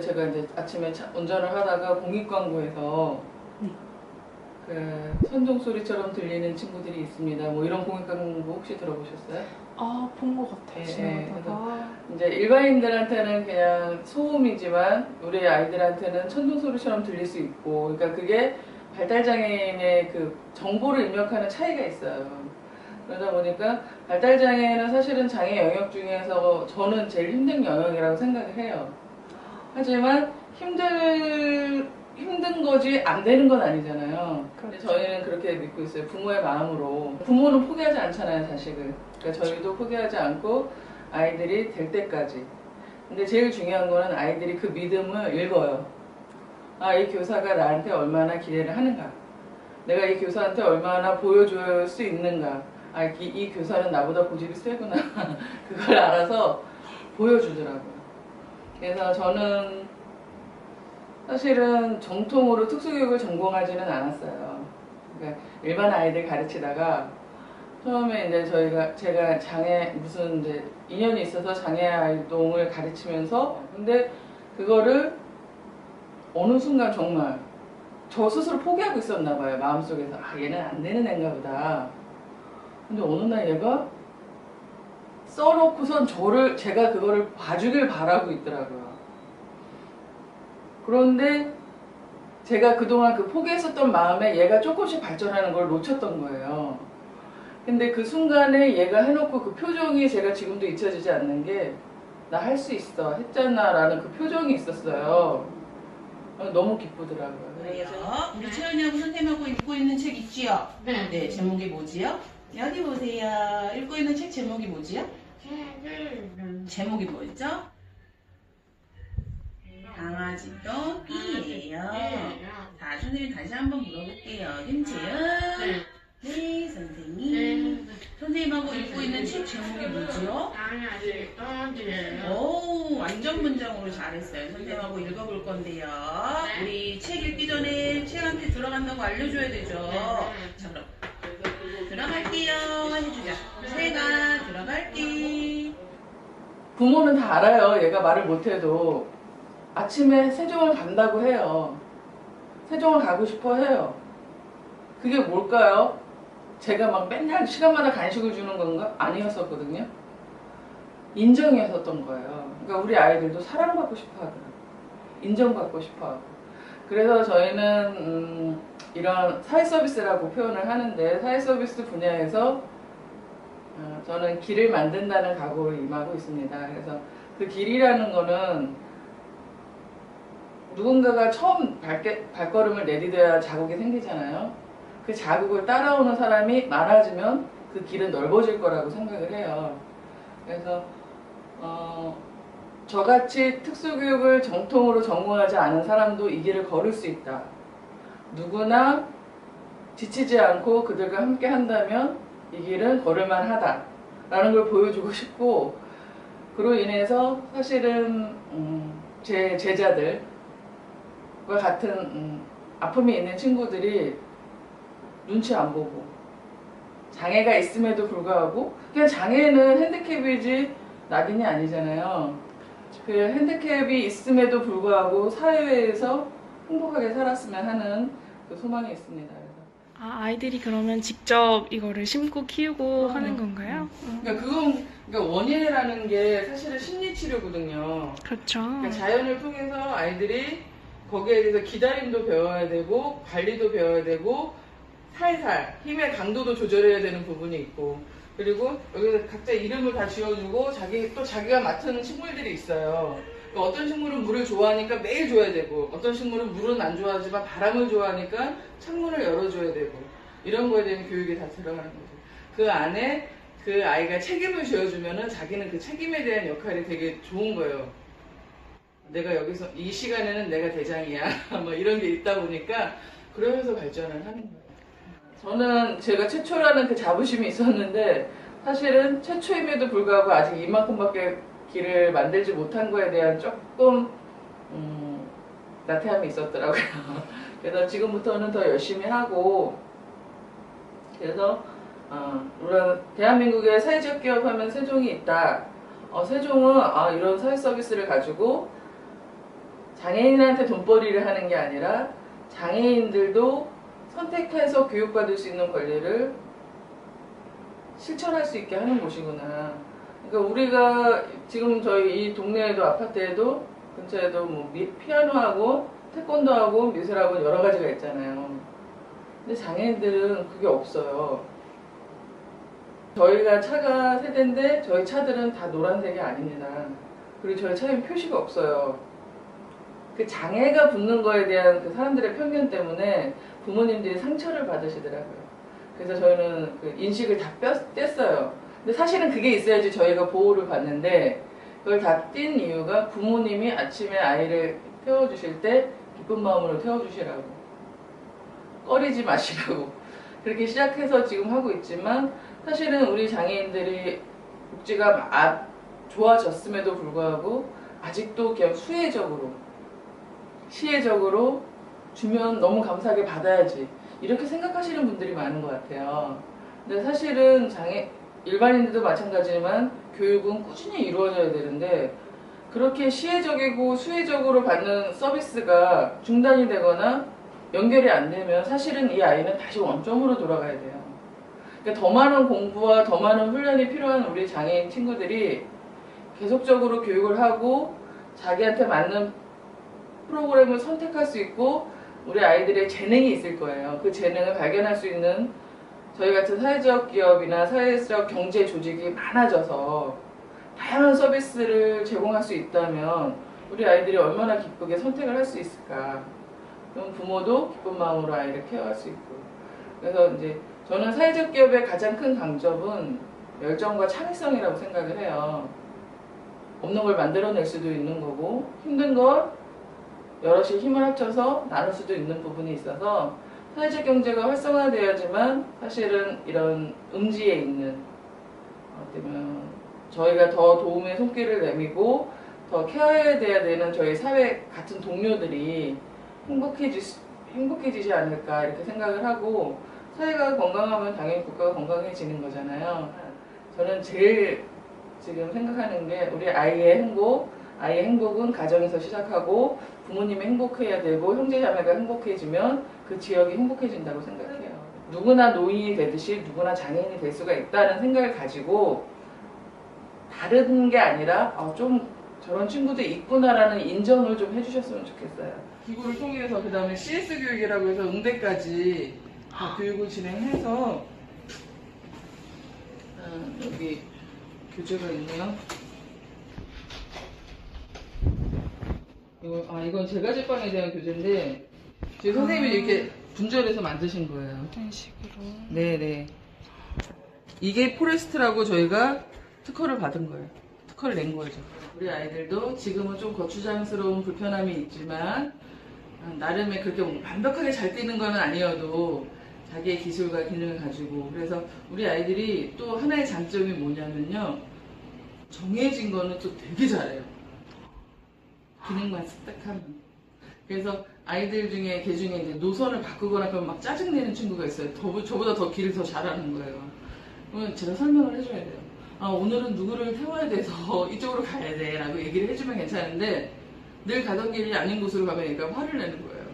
제가 이제 아침에 차- 운전을 하다가 공익 광고에서 네. 그 천둥 소리처럼 들리는 친구들이 있습니다. 뭐 이런 공익 광고 혹시 들어보셨어요? 아, 본 것 같아요. 예, 지나가다가. 이제 일반인들한테는 그냥 소음이지만 우리 아이들한테는 천둥 소리처럼 들릴 수 있고, 그러니까 그게 발달 장애인의 그 정보를 입력하는 차이가 있어요. 그러다 보니까 발달 장애는 사실은 장애 영역 중에서 저는 제일 힘든 영역이라고 생각을 해요. 하지만 힘들 힘든 거지 안 되는 건 아니잖아요. 그렇죠. 저희는 그렇게 믿고 있어요. 부모의 마음으로 부모는 포기하지 않잖아요, 자식을. 그러니까 저희도 포기하지 않고 아이들이 될 때까지. 근데 제일 중요한 거는 아이들이 그 믿음을 읽어요. 아, 이 교사가 나한테 얼마나 기대를 하는가. 내가 이 교사한테 얼마나 보여줄 수 있는가. 아, 이, 이 교사는 나보다 고집이 세구나. 그걸 알아서 보여주더라고요. 그래서 저는 사실은 정통으로 특수교육을 전공하지는 않았어요. 그러니까 일반 아이들 가르치다가 처음에 이제 저희가 제가 장애 무슨 이제 인연이 있어서 장애 아이동을 가르치면서 근데 그거를 어느 순간 정말 저 스스로 포기하고 있었나 봐요. 마음속에서. 아 얘는 안 되는 애인가 보다. 근데 어느 날 얘가 써놓고선 저를 제가 그거를 봐주길 바라고 있더라고요 그런데 제가 그동안 그 포기했었던 마음에 얘가 조금씩 발전하는 걸 놓쳤던 거예요 근데 그 순간에 얘가 해놓고 그 표정이 제가 지금도 잊혀지지 않는 게 나 할 수 있어 했잖아 라는 그 표정이 있었어요 어, 너무 기쁘더라고요 그래요. 우리 채연이하고 선생님하고 읽고 있는 책 있지요? 네. 네, 제목이 뭐지요? 여기 보세요. 읽고 있는 책 제목이 뭐지요? 제목이 뭐였죠? 강아지 떡이에요. 자, 선생님 다시 한번 물어볼게요. 김채연. 네, 선생님. 선생님하고 읽고 있는 책 제목이 뭐지요? 오, 완전 문장으로 잘했어요. 선생님하고 읽어볼 건데요. 네. 우리 책 읽기 전에 채한테 들어간다고 알려줘야 되죠. 자, 그럼 들어갈게요. 해주자. 채가 들어갈게. 부모는 다 알아요 얘가 말을 못해도 아침에 세종을 간다고 해요 세종을 가고 싶어 해요 그게 뭘까요? 제가 막 맨날 시간마다 간식을 주는 건가? 아니었었거든요 인정이었었던 거예요 그러니까 우리 아이들도 사랑받고 싶어 하더라고요 인정받고 싶어 하고 그래서 저희는 음, 이런 사회 서비스라고 표현을 하는데 사회 서비스 분야에서 어, 저는 길을 만든다는 각오로 임하고 있습니다. 그래서 그 길이라는 거는 누군가가 처음 발게, 발걸음을 내디뎌야 자국이 생기잖아요. 그 자국을 따라오는 사람이 많아지면 그 길은 넓어질 거라고 생각을 해요. 그래서 어, 저같이 특수교육을 정통으로 전공하지 않은 사람도 이 길을 걸을 수 있다. 누구나 지치지 않고 그들과 함께 한다면 이 길은 걸을만 하다. 라는 걸 보여주고 싶고, 그로 인해서 사실은, 음, 제 제자들과 같은, 음, 아픔이 있는 친구들이 눈치 안 보고, 장애가 있음에도 불구하고, 그냥 장애는 핸디캡이지 낙인이 아니잖아요. 그 핸디캡이 있음에도 불구하고 사회에서 행복하게 살았으면 하는 그 소망이 있습니다. 아, 아이들이 그러면 직접 이거를 심고 키우고 음. 하는 건가요? 그러니까 그건 그러니까 원예라는 게 사실은 심리 치료거든요. 그렇죠. 그러니까 자연을 통해서 아이들이 거기에 대해서 기다림도 배워야 되고 관리도 배워야 되고 살살 힘의 강도도 조절해야 되는 부분이 있고 그리고 여기서 각자 이름을 다 지어주고 자기 또 자기가 맡은 식물들이 있어요. 그러니까 어떤 식물은 물을 좋아하니까 매일 줘야 되고 어떤 식물은 물은 안 좋아하지만 바람을 좋아하니까 창문을 열어줘야 되고 이런 거에 대한 교육이 다 들어가는 거죠. 그 안에 그 아이가 책임을 쥐어주면은 자기는 그 책임에 대한 역할이 되게 좋은 거예요. 내가 여기서 이 시간에는 내가 대장이야. 뭐 이런 게 있다 보니까 그러면서 발전을 하는 거예요. 저는 제가 최초라는 그 자부심이 있었는데 사실은 최초임에도 불구하고 아직 이만큼밖에 길을 만들지 못한 거에 대한 조금 음, 나태함이 있었더라고요. 그래서 지금부터는 더 열심히 하고 그래서 어, 우리 대한민국에 사회적 기업 하면 세종이 있다. 어, 세종은 아, 이런 사회 서비스를 가지고 장애인한테 돈벌이를 하는 게 아니라 장애인들도 선택해서 교육받을 수 있는 권리를 실천할 수 있게 하는 곳이구나. 그러니까 우리가 지금 저희 이 동네에도 아파트에도 근처에도 뭐 미- 피아노하고 태권도하고 미술하고 여러 가지가 있잖아요. 근데 장애인들은 그게 없어요. 저희가 차가 세대인데 저희 차들은 다 노란색이 아닙니다. 그리고 저희 차에는 표시가 없어요. 그 장애가 붙는 거에 대한 그 사람들의 편견 때문에 부모님들이 상처를 받으시더라고요. 그래서 저희는 그 인식을 다 뺐, 뗐어요. 근데 사실은 그게 있어야지 저희가 보호를 받는데 그걸 다 띈 이유가 부모님이 아침에 아이를 태워주실 때 기쁜 마음으로 태워주시라고. 꺼리지 마시라고. 그렇게 시작해서 지금 하고 있지만 사실은 우리 장애인들이 복지가 아- 좋아졌음에도 불구하고 아직도 그냥 수혜적으로 시혜적으로 주면 너무 감사하게 받아야지 이렇게 생각하시는 분들이 많은 것 같아요. 근데 사실은 장애 일반인들도 마찬가지지만 교육은 꾸준히 이루어져야 되는데 그렇게 시혜적이고 수혜적으로 받는 서비스가 중단이 되거나 연결이 안 되면 사실은 이 아이는 다시 원점으로 돌아가야 돼요. 그러니까 더 많은 공부와 더 많은 훈련이 필요한 우리 장애인 친구들이 계속적으로 교육을 하고 자기한테 맞는 프로그램을 선택할 수 있고 우리 아이들의 재능이 있을 거예요. 그 재능을 발견할 수 있는 저희 같은 사회적 기업이나 사회적 경제 조직이 많아져서 다양한 서비스를 제공할 수 있다면 우리 아이들이 얼마나 기쁘게 선택을 할 수 있을까. 그럼 부모도 기쁜 마음으로 아이를 케어할 수 있고. 그래서 이제 저는 사회적 기업의 가장 큰 강점은 열정과 창의성이라고 생각을 해요. 없는 걸 만들어낼 수도 있는 거고 힘든 걸 여럿이 힘을 합쳐서 나눌 수도 있는 부분이 있어서 사회적 경제가 활성화되어야지만 사실은 이런 음지에 있는 어쩌면 저희가 더 도움의 손길을 내밀고 더 케어해야 되는 저희 사회 같은 동료들이 행복해지, 행복해지지 않을까 이렇게 생각을 하고 사회가 건강하면 당연히 국가가 건강해지는 거잖아요. 저는 제일 지금 생각하는 게 우리 아이의 행복, 아이의 행복은 가정에서 시작하고 부모님이 행복해야 되고 형제 자매가 행복해지면 그 지역이 행복해진다고 생각해요. 누구나 노인이 되듯이 누구나 장애인이 될 수가 있다는 생각을 가지고 다른 게 아니라 어, 좀 저런 친구도 있구나라는 인정을 좀 해주셨으면 좋겠어요. 기구를 통해서 그 다음에 CS 교육이라고 해서 응대까지 다 교육을 진행해서 아, 여기 교재가 있네요. 이거, 아, 이건 제가 제빵에 대한 교재인데, 저희 선생님이 이렇게 분절해서 만드신 거예요. 이런 식으로. 네네. 이게 포레스트라고 저희가 특허를 받은 거예요. 특허를 낸 거죠. 우리 아이들도 지금은 좀 거추장스러운 불편함이 있지만, 아, 나름의 그렇게 완벽하게 잘 뛰는 건 아니어도 자기의 기술과 기능을 가지고 그래서 우리 아이들이 또 하나의 장점이 뭐냐면요 정해진 거는 또 되게 잘해요 기능만 딱 하면 그래서 아이들 중에 개 중에 이제 노선을 바꾸거나 그러면 막 짜증내는 친구가 있어요. 더, 저보다 더 길을 더 잘하는 거예요. 그러면 제가 설명을 해줘야 돼요. 아 오늘은 누구를 태워야 돼서 이쪽으로 가야 돼 라고 얘기를 해주면 괜찮은데 늘 가던 길이 아닌 곳으로 가면 얘가 화를 내는 거예요.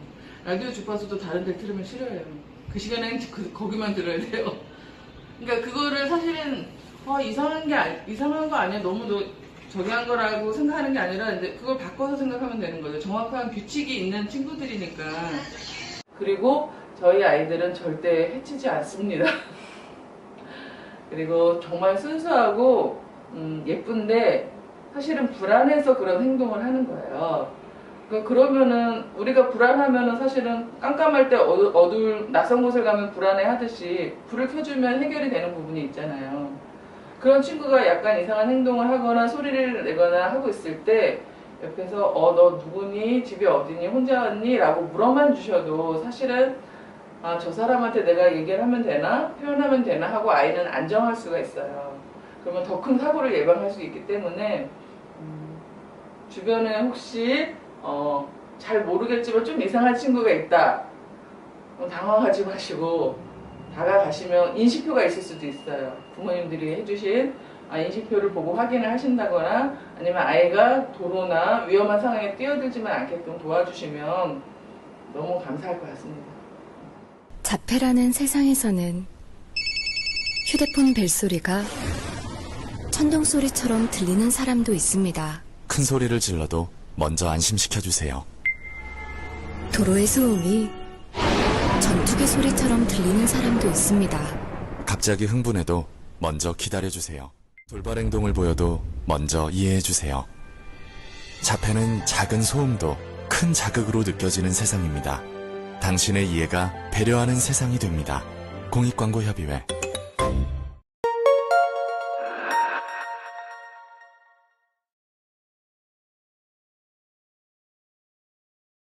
라디오 주파수도 다른 데 틀으면 싫어해요. 그 시간에는 그- 거기만 들어야 돼요. 그러니까 그거를 사실은 어, 이상한 게 아니- 이상한 거 아니야. 너무 너 저기 한 거라고 생각하는 게 아니라 이제 그걸 바꿔서 생각하면 되는 거죠. 정확한 규칙이 있는 친구들이니까. 그리고 저희 아이들은 절대 해치지 않습니다. 그리고 정말 순수하고 음, 예쁜데 사실은 불안해서 그런 행동을 하는 거예요. 그- 그러면은 우리가 불안하면은 사실은 깜깜할 때 어두, 어두울 낯선 곳을 가면 불안해 하듯이 불을 켜주면 해결이 되는 부분이 있잖아요. 그런 친구가 약간 이상한 행동을 하거나 소리를 내거나 하고 있을 때 옆에서 어 너 누구니? 집이 어디니? 혼자 왔니? 라고 물어만 주셔도 사실은 아 저 사람한테 내가 얘기를 하면 되나? 표현하면 되나? 하고 아이는 안정할 수가 있어요. 그러면 더 큰 사고를 예방할 수 있기 때문에 음, 주변에 혹시 어, 잘 모르겠지만 좀 이상한 친구가 있다. 어, 당황하지 마시고 다가가시면 인식표가 있을 수도 있어요. 부모님들이 해주신 아, 인식표를 보고 확인을 하신다거나 아니면 아이가 도로나 위험한 상황에 뛰어들지만 않게끔 도와주시면 너무 감사할 것 같습니다. 자폐라는 세상에서는 휴대폰 벨소리가 천둥소리처럼 들리는 사람도 있습니다. 큰 소리를 질러도 먼저 안심시켜주세요. 도로의 소음이 전투기 소리처럼 들리는 사람도 있습니다. 갑자기 흥분해도 먼저 기다려주세요. 돌발 행동을 보여도 먼저 이해해주세요. 자폐는 작은 소음도 큰 자극으로 느껴지는 세상입니다. 당신의 이해가 배려하는 세상이 됩니다. 공익광고협의회